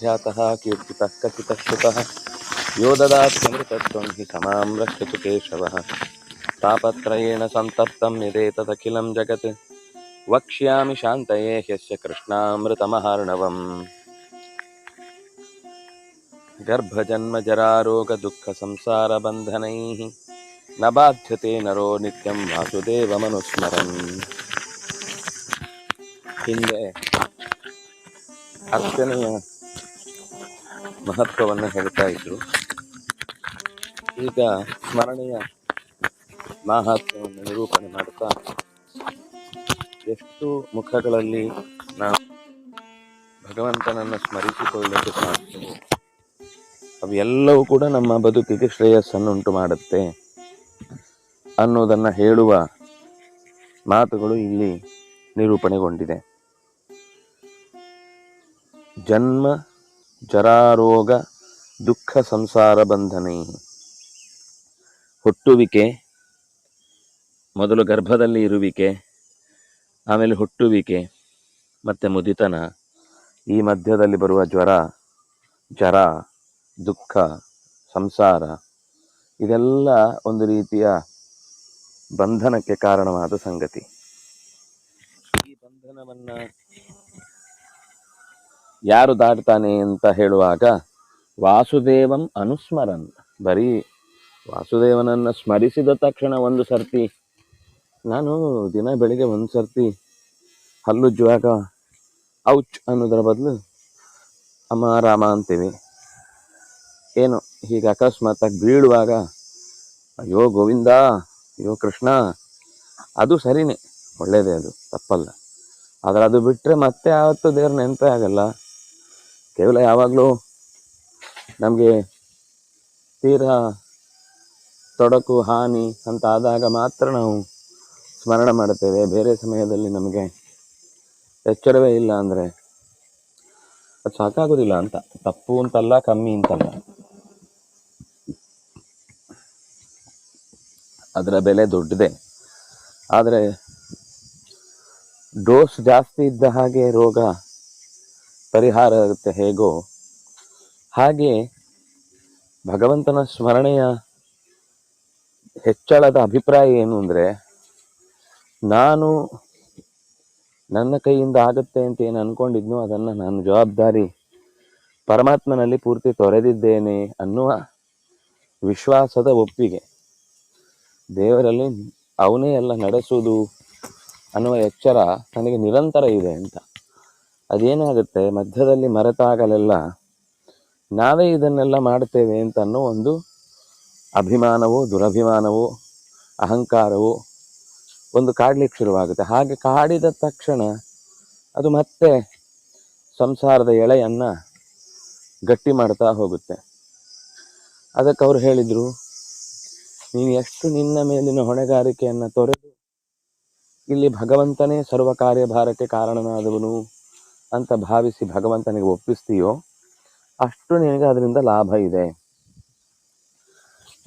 ख्यातः कीर्तितः कथितः श्रुतः यो ददात्यमृतत्वं हि समां रक्षतु केशवः। तापत्रयेण सन्तप्तं यदेतदखिलं जगत् वक्ष्यामि शान्तये ह्यस्य कृष्णामृतमहार्णवम् गर्भजन्मजरारोगदुःखसंसारबन्धनैः न बाध्यते नरो नित्यं वासुदेवमनुस्मरन् ಹಿಂದೆ ಅರ್ಚನೆಯ ಮಹತ್ವವನ್ನು ಹೇಳ್ತಾ ಇದ್ರು ಈಗ ಸ್ಮರಣೆಯ ಮಾಹಾತ್ಮ್ಯವನ್ನು ನಿರೂಪಣೆ ಮಾಡುತ್ತಾ, ಎಷ್ಟು ಮುಖಗಳಲ್ಲಿ ನಾವು ಭಗವಂತನನ್ನು ಸ್ಮರಿಸಿಕೊಳ್ಳಲು ಸಾಧ್ಯವೋ, ಅವೆಲ್ಲವೂ ಕೂಡ ನಮ್ಮ ಬದುಕಿಗೆ ಶ್ರೇಯಸ್ಸನ್ನುಂಟು ಮಾಡುತ್ತೆ ಅನ್ನೋದನ್ನ ಹೇಳುವ ಮಾತುಗಳು ಇಲ್ಲಿ ನಿರೂಪಣೆಗೊಂಡಿದೆ. ಜನ್ಮ, ಜರಾರೋಗ, ದುಃಖ, ಸಂಸಾರ ಬಂಧನೆ, ಹುಟ್ಟುವಿಕೆ ಮೊದಲು ಗರ್ಭದಲ್ಲಿ ಇರುವಿಕೆ, ಆಮೇಲೆ ಹುಟ್ಟುವಿಕೆ, ಮತ್ತು ಮುದಿತನ, ಈ ಮಧ್ಯದಲ್ಲಿ ಬರುವ ಜ್ವರ, ಜರ, ದುಃಖ, ಸಂಸಾರ, ಇದೆಲ್ಲ ಒಂದು ರೀತಿಯ ಬಂಧನಕ್ಕೆ ಕಾರಣವಾದ ಸಂಗತಿ. ಈ ಬಂಧನವನ್ನು ಯಾರು ದಾಟ್ತಾನೆ ಅಂತ ಹೇಳುವಾಗ ವಾಸುದೇವಂ ಅನುಸ್ಮರನ್. ಬರೀ ವಾಸುದೇವನನ್ನು ಸ್ಮರಿಸಿದ ತಕ್ಷಣ ಒಂದು ಸರ್ತಿ ನಾನು ದಿನ ಬೆಳಿಗ್ಗೆ ಒಂದು ಸರ್ತಿ ಹಲ್ಲುಜ್ಜುವಾಗ ಔಚ್ ಅನ್ನೋದರ ಬದಲು ಅಮ್ಮ ರಾಮ ಅಂತೀವಿ. ಏನು, ಹೀಗೆ ಅಕಸ್ಮಾತಾಗಿ ಬೀಳುವಾಗ, ಅಯ್ಯೋ ಗೋವಿಂದ, ಅಯ್ಯೋ ಕೃಷ್ಣ, ಅದು ಸರಿನೇ ಒಳ್ಳೆಯದೇ ಅದು, ತಪ್ಪಲ್ಲ. ಆದರೆ ಅದು ಬಿಟ್ಟರೆ ಮತ್ತೆ ಯಾವತ್ತೂ ದೇವ್ರ ನೆನಪೇ ಆಗಲ್ಲ. ಕೇವಲ ಯಾವಾಗಲೂ ನಮಗೆ ತೀರಾ ತೊಡಕು, ಹಾನಿ ಅಂತ ಆದಾಗ ಮಾತ್ರ ನಾವು ಸ್ಮರಣ ಮಾಡುತ್ತೇವೆ. ಬೇರೆ ಸಮಯದಲ್ಲಿ ನಮಗೆ ಎಚ್ಚರವೇ ಇಲ್ಲ ಅಂದರೆ ಅದು ಸಾಕಾಗೋದಿಲ್ಲ ಅಂತ. ತಪ್ಪು ಅಂತಲ್ಲ, ಕಮ್ಮಿ ಅಂತಲ್ಲ. ಅದರ ಬೆಲೆ ದೊಡ್ಡದೆ. ಆದರೆ ಡೋಸ್ ಜಾಸ್ತಿ ಇದ್ದ ಹಾಗೆ ರೋಗ ಪರಿಹಾರ ಆಗುತ್ತೆ ಹೇಗೋ ಹಾಗೆ ಭಗವಂತನ ಸ್ಮರಣೆಯ ಹೆಚ್ಚಳದ ಅಭಿಪ್ರಾಯ ಏನು ಅಂದರೆ ನಾನು ನನ್ನ ಕೈಯಿಂದ ಆಗುತ್ತೆ ಅಂತ ಏನು ಅನ್ಕೊಂಡಿದ್ನೋ ಅದನ್ನು ನಾನು ಜವಾಬ್ದಾರಿ ಪರಮಾತ್ಮನಲ್ಲಿ ಪೂರ್ತಿ ತೊರೆದಿದ್ದೇನೆ ಅನ್ನುವ ವಿಶ್ವಾಸದ ಒಪ್ಪಿಗೆ. ದೇವರಲ್ಲಿ ಅವನೇ ಎಲ್ಲ ನಡೆಸುವುದು ಅನ್ನುವ ಎಚ್ಚರ ನನಗೆ ನಿರಂತರ ಇದೆ ಅಂತ. ಅದೇನಾಗುತ್ತೆ? ಮಧ್ಯದಲ್ಲಿ ಮರೆತಾಗಲೆಲ್ಲ ನಾವೇ ಇದನ್ನೆಲ್ಲ ಮಾಡ್ತೇವೆ ಅಂತ ಅನ್ನೋ ಒಂದು ಅಭಿಮಾನವೋ ದುರಭಿಮಾನವೋ ಅಹಂಕಾರವೋ ಒಂದು ಕಾಡ್ಲಿಕ್ಕೆ ಶುರುವಾಗುತ್ತೆ. ಹಾಗೆ ಕಾಡಿದ ತಕ್ಷಣ ಅದು ಮತ್ತೆ ಸಂಸಾರದ ಎಳೆಯನ್ನು ಗಟ್ಟಿ ಮಾಡ್ತಾ ಹೋಗುತ್ತೆ. ಅದಕ್ಕೆ ಅವರು ಹೇಳಿದರು, ನೀನು ಎಷ್ಟು ನಿನ್ನ ಮೇಲಿನ ಹೊಣೆಗಾರಿಕೆಯನ್ನು ತೊರೆದು ಇಲ್ಲಿ ಭಗವಂತನೇ ಸರ್ವ ಕಾರ್ಯಭಾರಕ್ಕೆ ಕಾರಣನಾದವನು ಅಂತ ಭಾವಿಸಿ ಭಗವಂತನಿಗೆ ಒಪ್ಪಿಸ್ತೀಯೋ, ಅಷ್ಟು ನಿನಗೆ ಅದರಿಂದ ಲಾಭ ಇದೆ.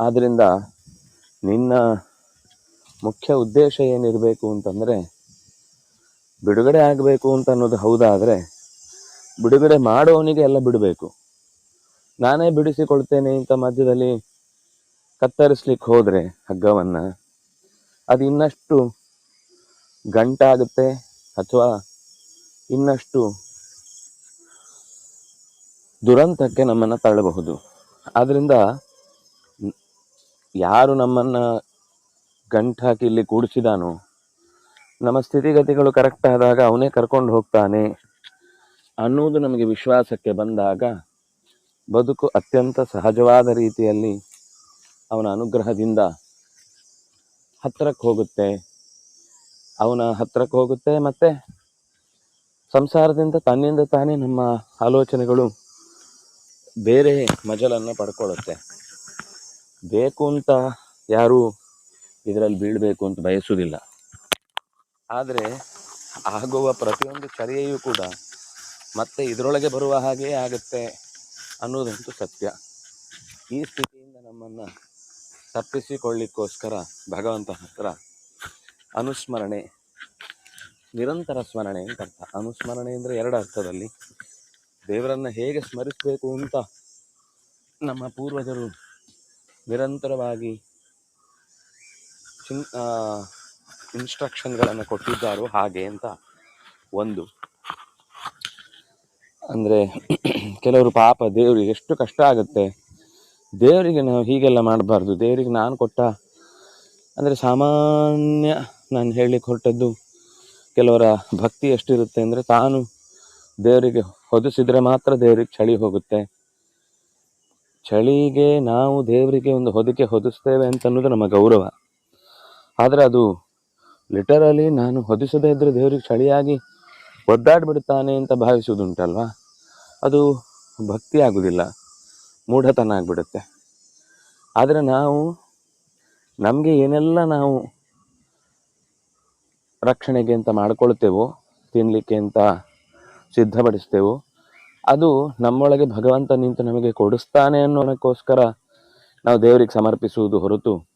ಆದ್ದರಿಂದ ನಿನ್ನ ಮುಖ್ಯ ಉದ್ದೇಶ ಏನಿರಬೇಕು ಅಂತಂದರೆ, ಬಿಡುಗಡೆ ಆಗಬೇಕು ಅಂತ ಅನ್ನೋದು ಹೌದಾದರೆ, ಬಿಡುಗಡೆ ಮಾಡೋವನಿಗೆ ಎಲ್ಲ ಬಿಡಬೇಕು. ನಾನೇ ಬಿಡಿಸಿಕೊಳ್ತೇನೆ ಅಂತ ಮಧ್ಯದಲ್ಲಿ ಕತ್ತರಿಸ್ಲಿಕ್ಕೆ ಹೋದರೆ ಹಗ್ಗವನ್ನು, ಅದು ಇನ್ನಷ್ಟು ಗಂಟಾಗುತ್ತೆ ಅಥವಾ ಇನ್ನಷ್ಟು ದುರಂತಕ್ಕೆ ನಮ್ಮನ್ನು ತಳ್ಳಬಹುದು. ಆದ್ದರಿಂದ ಯಾರು ನಮ್ಮನ್ನ ಗಂಟಾಕಿ ಇಲ್ಲಿ ಕೂಡಿಸಿದಾನು. ನಮ್ಮ ಸ್ಥಿತಿಗತಿಗಳು ಕರೆಕ್ಟ್ ಆದಾಗ ಅವನೇ ಕರ್ಕೊಂಡು ಹೋಗ್ತಾನೆ ಅನ್ನೋದು ನಮಗೆ ವಿಶ್ವಾಸಕ್ಕೆ ಬಂದಾಗ ಬದುಕು ಅತ್ಯಂತ ಸಹಜವಾದ ರೀತಿಯಲ್ಲಿ ಅವನ ಅನುಗ್ರಹದಿಂದ ಹತ್ತಿರಕ್ಕೆ ಹೋಗುತ್ತೆ. ಅವನ ಹತ್ತಿರಕ್ಕೆ ಹೋಗುತ್ತೆ ಮತ್ತು ಸಂಸಾರದಿಂದ ತನ್ನಿಂದ ತಾನೇ ನಮ್ಮ ಆಲೋಚನೆಗಳು ಬೇರೆ ಮಜಲನ್ನು ಪಡ್ಕೊಳ್ಳುತ್ತೆ. ಬೇಕು ಅಂತ ಯಾರು ಇದರಲ್ಲಿ ಬೀಳಬೇಕು ಅಂತ ಬಯಸುವುದಿಲ್ಲ. ಆದರೆ ಆಗುವ ಪ್ರತಿಯೊಂದು ಚರ್ಯೆಯೂ ಕೂಡ ಮತ್ತೆ ಇದರೊಳಗೆ ಬರುವ ಹಾಗೆಯೇ ಆಗುತ್ತೆ ಅನ್ನೋದಂತೂ ಸತ್ಯ. ಈ ಸ್ಥಿತಿಯಿಂದ ನಮ್ಮನ್ನು ತಪ್ಪಿಸಿಕೊಳ್ಳಿಕ್ಕೋಸ್ಕರ ಭಗವಂತ ಹತ್ರ ಅನುಸ್ಮರಣೆ, ನಿರಂತರ ಸ್ಮರಣೆ ಅಂತ ಅರ್ಥ. ಅನುಸ್ಮರಣೆ ಅಂದರೆ ಎರಡು ಅರ್ಥದಲ್ಲಿ. ದೇವರನ್ನು ಹೇಗೆ ಸ್ಮರಿಸಬೇಕು ಅಂತ ನಮ್ಮ ಪೂರ್ವಜರು ನಿರಂತರವಾಗಿ ಚಿನ್ ಇನ್ಸ್ಟ್ರಕ್ಷನ್ಗಳನ್ನು ಕೊಟ್ಟಿದ್ದಾರೋ ಹಾಗೆ ಅಂತ ಒಂದು. ಅಂದರೆ, ಕೆಲವರು ಪಾಪ ದೇವರಿಗೆ ಎಷ್ಟು ಕಷ್ಟ ಆಗುತ್ತೆ. ದೇವರಿಗೆ ನಾವು ಹೀಗೆಲ್ಲ ಮಾಡಬಾರ್ದು. ದೇವರಿಗೆ ನಾನು ಕೊಟ್ಟ, ಅಂದರೆ ಸಾಮಾನ್ಯ ನಾನು ಹೇಳಲಿಕ್ಕೆ ಹೊರಟದ್ದು, ಕೆಲವರ ಭಕ್ತಿ ಎಷ್ಟಿರುತ್ತೆ ಅಂದರೆ ತಾನು ದೇವರಿಗೆ ಹೊದಿಸಿದರೆ ಮಾತ್ರ ದೇವರಿಗೆ ಚಳಿ ಹೋಗುತ್ತೆ. ಚಳಿಗೆ ನಾವು ದೇವರಿಗೆ ಒಂದು ಹೊದಿಕೆ ಹೊದಿಸ್ತೇವೆ ಅಂತ ಅನ್ನೋದು ನಮ್ಮ ಗೌರವ. ಆದರೆ ಅದು ಲಿಟರಲಿ ನಾನು ಹೊದಿಸದೇ ಇದ್ದರೆ ದೇವರಿಗೆ ಚಳಿಯಾಗಿ ಒದ್ದಾಡ್ಬಿಡ್ತಾನೆ ಅಂತ ಭಾವಿಸುವುದುಂಟಲ್ವಾ? ಅದು ಭಕ್ತಿ ಆಗುವುದಿಲ್ಲ ಮೂಢತನ ಆಗಿಬಿಡುತ್ತೆ. ಆದರೆ ನಾವು, ನಮಗೆ ಏನೆಲ್ಲ ನಾವು ರಕ್ಷಣೆಗೆ ಅಂತ ಮಾಡ್ಕೊಳ್ತೇವೋ ತಿನ್ನಲಿಕ್ಕೆ ಅಂತ ಸಿದ್ಧಪಡಿಸ್ತೇವೋ, ಅದು ನಮ್ಮೊಳಗೆ ಭಗವಂತ ನಿಂತು ನಮಗೆ ಕೊಡಿಸ್ತಾನೆ ಅನ್ನೋದಕ್ಕೋಸ್ಕರ ನಾವು ದೇವರಿಗೆ ಸಮರ್ಪಿಸುವುದು ಹೊರತು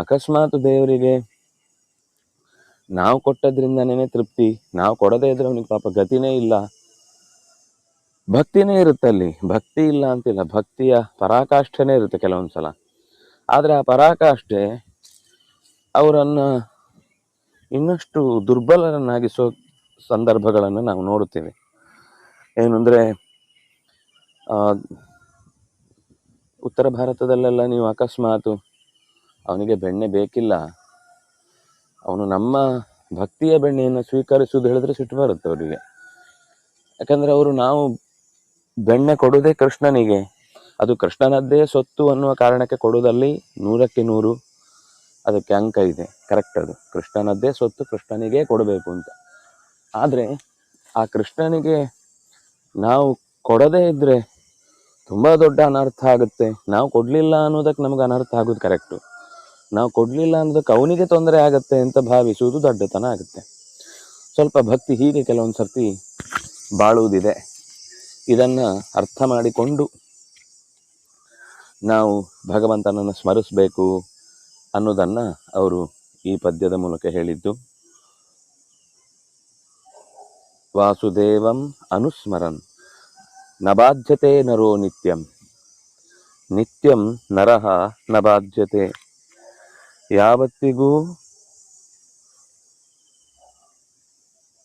ಅಕಸ್ಮಾತ್ ದೇವರಿಗೆ, ನಾವು ಕೊಟ್ಟದ್ರಿಂದನೇ ತೃಪ್ತಿ, ನಾವು ಕೊಡದೇ ಇದ್ರೆ ಅವನಿಗೆ ಪಾಪ ಗತಿನೇ ಇಲ್ಲ. ಭಕ್ತಿನೇ ಇರುತ್ತೆ ಅಲ್ಲಿ, ಭಕ್ತಿ ಇಲ್ಲ ಅಂತಿಲ್ಲ, ಭಕ್ತಿಯ ಪರಾಕಾಷ್ಠೆನೇ ಇರುತ್ತೆ ಕೆಲವೊಂದು ಸಲ ಆದರೆ ಆ ಪರಾಕಾಷ್ಠೆ ಅವರನ್ನು ಇನ್ನಷ್ಟು ದುರ್ಬಲರನ್ನಾಗಿಸೋ ಸಂದರ್ಭಗಳನ್ನು ನಾವು ನೋಡುತ್ತೇವೆ. ಏನು ಅಂದರೆ ಉತ್ತರ ಭಾರತದಲ್ಲೆಲ್ಲ ನೀವು ಅಕಸ್ಮಾತ್ ಅವನಿಗೆ ಬೆಣ್ಣೆ ಬೇಕಿಲ್ಲ. ಅವನು ನಮ್ಮ ಭಕ್ತಿಯ ಬೆಣ್ಣೆಯನ್ನು ಸ್ವೀಕರಿಸುವುದು ಹೇಳಿದ್ರೆ ಸಿಟ್ಟು ಬರುತ್ತೆ ಅವರಿಗೆ. ಯಾಕಂದರೆ ಅವರು ನಾವು ಬೆಣ್ಣೆ ಕೊಡುವುದೇ ಕೃಷ್ಣನಿಗೆ. ಅದು ಕೃಷ್ಣನದ್ದೇ ಸೊತ್ತು ಅನ್ನುವ ಕಾರಣಕ್ಕೆ ಕೊಡುವುದಲ್ಲಿ ನೂರಕ್ಕೆ ನೂರು ಅದಕ್ಕೆ ಅಂಕ ಇದೆ. ಕರೆಕ್ಟ್ ಅದು. ಕೃಷ್ಣನದ್ದೇ ಸೊತ್ತು ಕೃಷ್ಣನಿಗೆ ಕೊಡಬೇಕು ಅಂತ. ಆದರೆ ಆ ಕೃಷ್ಣನಿಗೆ ನಾವು ಕೊಡದೇ ಇದ್ದರೆ ತುಂಬ ದೊಡ್ಡ ಅನರ್ಥ ಆಗುತ್ತೆ. ನಾವು ಕೊಡಲಿಲ್ಲ ಅನ್ನೋದಕ್ಕೆ ನಮಗೆ ಅನರ್ಥ ಆಗೋದು ಕರೆಕ್ಟು ನಾವು ಕೊಡಲಿಲ್ಲ ಅನ್ನೋದಕ್ಕೆ ಅವನಿಗೆ ತೊಂದರೆ ಆಗುತ್ತೆ ಅಂತ ಭಾವಿಸುವುದು ದೊಡ್ಡತನ ಆಗುತ್ತೆ. ಸ್ವಲ್ಪ ಭಕ್ತಿ ಹೀಗೆ ಕೆಲವೊಂದು ಸರ್ತಿ ಬಾಳುವುದಿದೆ. ಇದನ್ನು ಅರ್ಥ ಮಾಡಿಕೊಂಡು ನಾವು ಭಗವಂತನನ್ನು ಸ್ಮರಿಸಬೇಕು ಅನ್ನೋದನ್ನು ಅವರು ಈ ಪದ್ಯದ ಮೂಲಕ ಹೇಳಿದ್ದು. ವಾಸುದೇವಂ ಅನುಸ್ಮರನ್. ನಬಾಧ್ಯತೆ ಬಾಧ್ಯತೆ ನರೋ ನಿತ್ಯಂ. ನಿತ್ಯಂ ನರಹ ನಬಾಧ್ಯತೆ ಬಾಧ್ಯತೆ. ಯಾವತ್ತಿಗೂ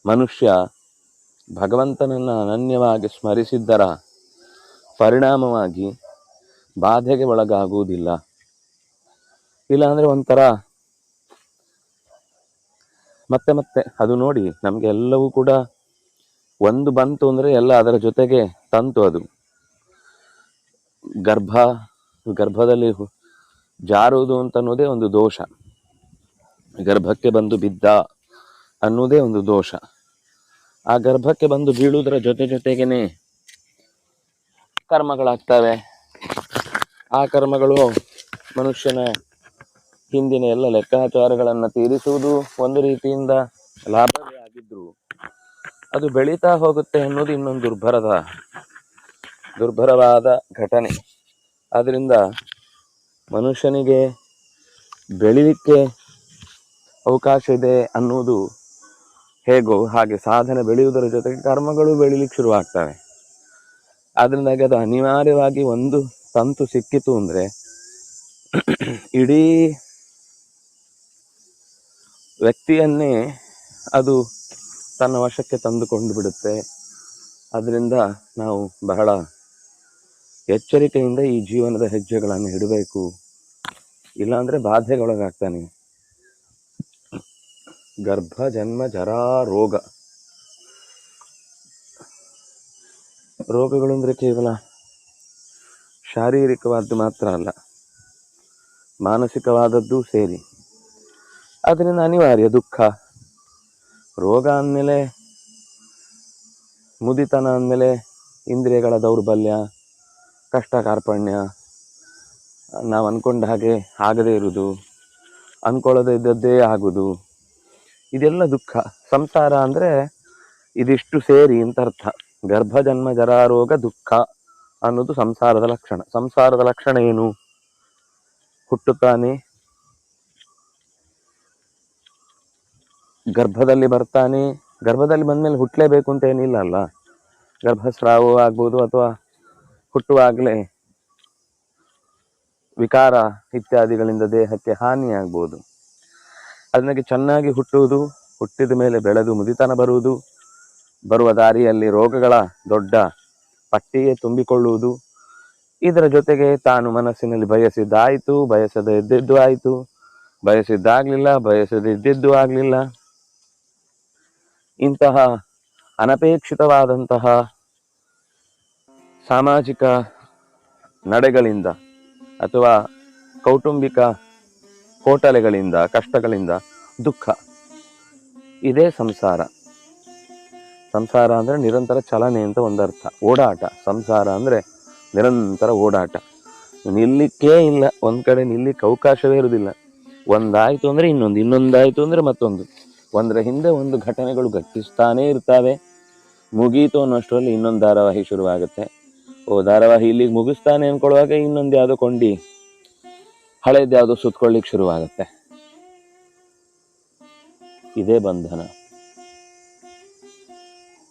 ಮನುಷ್ಯ ಭಗವಂತನನ್ನು ಅನನ್ಯವಾಗಿ ಸ್ಮರಿಸಿದ್ದರ ಪರಿಣಾಮವಾಗಿ ಬಾಧೆಗೆ ಒಳಗಾಗುವುದಿಲ್ಲ. ಇಲ್ಲಾಂದರೆ ಒಂಥರ ಮತ್ತೆ ಮತ್ತೆ, ಅದು ನೋಡಿ ನಮಗೆ ಎಲ್ಲವೂ ಕೂಡ ಒಂದು ಬಂತು ಅಂದರೆ ಎಲ್ಲ ಅದರ ಜೊತೆಗೆ ತಂತು ಅದು. ಗರ್ಭ, ಗರ್ಭದಲ್ಲಿ ಜಾರುವುದು ಅಂತ ಅನ್ನೋದೇ ಒಂದು ದೋಷ. ಗರ್ಭಕ್ಕೆ ಬಂದು ಬಿದ್ದ ಅನ್ನೋದೇ ಒಂದು ದೋಷ. ಆ ಗರ್ಭಕ್ಕೆ ಬಂದು ಬೀಳುವುದರ ಜೊತೆ ಜೊತೆಗೇನೆ ಕರ್ಮಗಳಾಗ್ತವೆ. ಆ ಕರ್ಮಗಳು ಮನುಷ್ಯನ ಹಿಂದಿನ ಎಲ್ಲ ಲೆಕ್ಕಾಚಾರಗಳನ್ನು ತೀರಿಸುವುದು ಒಂದು ರೀತಿಯಿಂದ ಲಾಭವೇ ಆಗಿದ್ರು ಅದು ಬೆಳೀತಾ ಹೋಗುತ್ತೆ ಅನ್ನೋದು ಇನ್ನೊಂದು ದುರ್ಭರದ, ದುರ್ಭರವಾದ ಘಟನೆ. ಆದ್ರಿಂದ ಮನುಷ್ಯನಿಗೆ ಬೆಳಿಲಿಕ್ಕೆ ಅವಕಾಶ ಇದೆ ಅನ್ನುವುದು ಹೇಗೋ ಹಾಗೆ ಸಾಧನೆ ಬೆಳೆಯುವುದರ ಜೊತೆಗೆ ಕರ್ಮಗಳು ಬೆಳಿಲಿಕ್ಕೆ ಶುರುವಾಗ್ತವೆ. ಅದರಿಂದಾಗಿ ಅದು ಅನಿವಾರ್ಯವಾಗಿ ಒಂದು ತಂತು ಸಿಕ್ಕಿತು ಅಂದ್ರೆ ಇಡೀ ವ್ಯಕ್ತಿಯನ್ನೇ ಅದು ತನ್ನ ವಶಕ್ಕೆ ತಂದುಕೊಂಡು ಬಿಡುತ್ತೆ. ಅದರಿಂದ ನಾವು ಬಹಳ ಎಚ್ಚರಿಕೆಯಿಂದ ಈ ಜೀವನದ ಹೆಜ್ಜೆಗಳನ್ನು ಇಡಬೇಕು. ಇಲ್ಲಾಂದ್ರೆ ಬಾಧೆಗೊಳಗಾಗ್ತಾನೆ. ಗರ್ಭ, ಜನ್ಮ, ಜರಾ, ರೋಗ. ರೋಗಗಳು ಅಂದ್ರೆ ಕೇವಲ ಶಾರೀರಿಕವಾದ್ದು ಮಾತ್ರ ಅಲ್ಲ, ಮಾನಸಿಕವಾದದ್ದು ಸೇರಿ. ಅದರಿಂದ ಅನಿವಾರ್ಯ ದುಃಖ. ರೋಗ ಅಂದಮೇಲೆ, ಮುದಿತನ ಅಂದಮೇಲೆ, ಇಂದ್ರಿಯಗಳ ದೌರ್ಬಲ್ಯ, ಕಷ್ಟ, ಕಾರ್ಪಣ್ಯ ನಾವು ಅನ್ಕೊಂಡ ಹಾಗೆ ಆಗದೇ ಇರುವುದು, ಅನ್ಕೊಳ್ಳದೆ ಇದ್ದದ್ದೇ ಆಗುದು ಇದೆಲ್ಲ ದುಃಖ. ಸಂಸಾರ ಅಂದ್ರೆ ಇದಿಷ್ಟು ಸೇರಿ ಅಂತ ಅರ್ಥ. ಗರ್ಭಜನ್ಮ ಜರಾರೋಗ ದುಃಖ ಅನ್ನೋದು ಸಂಸಾರದ ಲಕ್ಷಣ. ಸಂಸಾರದ ಲಕ್ಷಣ ಏನು? ಹುಟ್ಟುತ್ತಾನೆ, ಗರ್ಭದಲ್ಲಿ ಬರ್ತಾನೆ. ಗರ್ಭದಲ್ಲಿ ಬಂದಮೇಲೆ ಹುಟ್ಟಲೇಬೇಕು ಅಂತ ಏನಿಲ್ಲ ಅಲ್ಲ? ಗರ್ಭಸ್ರಾವ ಆಗ್ಬೋದು ಅಥವಾ ಹುಟ್ಟುವಾಗಲೇ ವಿಕಾರ ಇತ್ಯಾದಿಗಳಿಂದ ದೇಹಕ್ಕೆ ಹಾನಿಯಾಗ್ಬೋದು. ಅದಕ್ಕೆ ಚೆನ್ನಾಗಿ ಹುಟ್ಟುವುದು, ಹುಟ್ಟಿದ ಮೇಲೆ ಬೆಳೆದು ಮುದಿತನ ಬರುವುದು, ಬರುವ ದಾರಿಯಲ್ಲಿ ರೋಗಗಳ ದೊಡ್ಡ ಪಟ್ಟಿಯೇ ತುಂಬಿಕೊಳ್ಳುವುದು, ಇದರ ಜೊತೆಗೆ ತಾನು ಮನಸ್ಸಿನಲ್ಲಿ ಬಯಸಿದ್ದಾಯಿತು, ಬಯಸದ ಇದ್ದಿದ್ದು ಆಯಿತು, ಬಯಸಿದ್ದಾಗ್ಲಿಲ್ಲ ಬಯಸದಿದ್ದಿದ್ದು ಆಗಲಿಲ್ಲ. ಇಂತಹ ಅನಪೇಕ್ಷಿತವಾದಂತಹ ಸಾಮಾಜಿಕ ನಡೆಗಳಿಂದ ಅಥವಾ ಕೌಟುಂಬಿಕ ಹೋಟಲೆಗಳಿಂದ, ಕಷ್ಟಗಳಿಂದ ದುಃಖ. ಇದೇ ಸಂಸಾರ. ಸಂಸಾರ ಅಂದರೆ ನಿರಂತರ ಚಲನೆ ಅಂತ ಒಂದರ್ಥ. ಓಡಾಟ. ಸಂಸಾರ ಅಂದರೆ ನಿರಂತರ ಓಡಾಟ. ನಿಲ್ಲಿಕ್ಕೇ ಇಲ್ಲ. ಒಂದು ಕಡೆ ನಿಲ್ಲಿಕ್ಕೆ ಅವಕಾಶವೇ ಇರುವುದಿಲ್ಲ ಒಂದಾಯಿತು ಅಂದರೆ ಇನ್ನೊಂದು, ಇನ್ನೊಂದಾಯಿತು ಅಂದರೆ ಮತ್ತೊಂದು. ಒಂದರ ಹಿಂದೆ ಒಂದು ಘಟನೆಗಳು ಘಟಿಸ್ತಾನೇ ಇರ್ತವೆ. ಮುಗೀತು ಅನ್ನೋಷ್ಟರಲ್ಲಿ ಇನ್ನೊಂದು ಧಾರಾವಾಹಿ ಶುರುವಾಗುತ್ತೆ. ಓ ಧಾರಾವಾಹಿ ಇಲ್ಲಿಗೆ ಮುಗಿಸ್ತಾನೆ ಅಂದ್ಕೊಳ್ಳುವಾಗ ಇನ್ನೊಂದು ಯಾವುದೋ ಕೊಂಡಿ, ಹಳೇದು ಯಾವುದೋ ಸುತ್ಕೊಳ್ಳಿಕ್ ಶುರುವಾಗುತ್ತೆ. ಇದೇ ಬಂಧನ.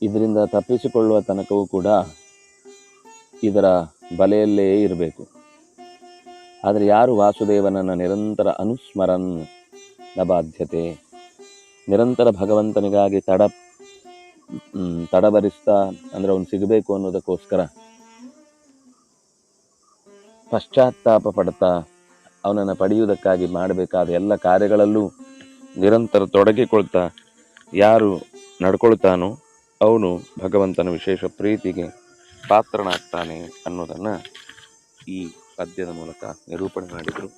ಇದರಿಂದ ತಪ್ಪಿಸಿಕೊಳ್ಳುವ ತನಕವೂ ಕೂಡ ಇದರ ಬಲೆಯಲ್ಲೇ ಇರಬೇಕು. ಆದರೆ ಯಾರು ವಾಸುದೇವನನ್ನು ನಿರಂತರ ಅನುಸ್ಮರನ್ನ ಬಾಧ್ಯತೆ? ನಿರಂತರ ಭಗವಂತನಿಗಾಗಿ ತಡ ತಡಬರಿಸ್ತಾ ಅಂದರೆ ಅವನು ಸಿಗಬೇಕು ಅನ್ನೋದಕ್ಕೋಸ್ಕರ ಪಶ್ಚಾತ್ತಾಪ ಪಡ್ತಾ ಅವನನ್ನು ಪಡೆಯುವುದಕ್ಕಾಗಿ ಮಾಡಬೇಕಾದ ಎಲ್ಲ ಕಾರ್ಯಗಳಲ್ಲೂ ನಿರಂತರ ತೊಡಗಿಕೊಳ್ತಾ ಯಾರು ನಡ್ಕೊಳ್ತಾನೋ ಅವನು ಭಗವಂತನ ವಿಶೇಷ ಪ್ರೀತಿಗೆ ಪಾತ್ರನಾಗ್ತಾನೆ ಅನ್ನೋದನ್ನು ಈ ಪದ್ಯದ ಮೂಲಕ ನಿರೂಪಣೆ ಮಾಡಿದರು.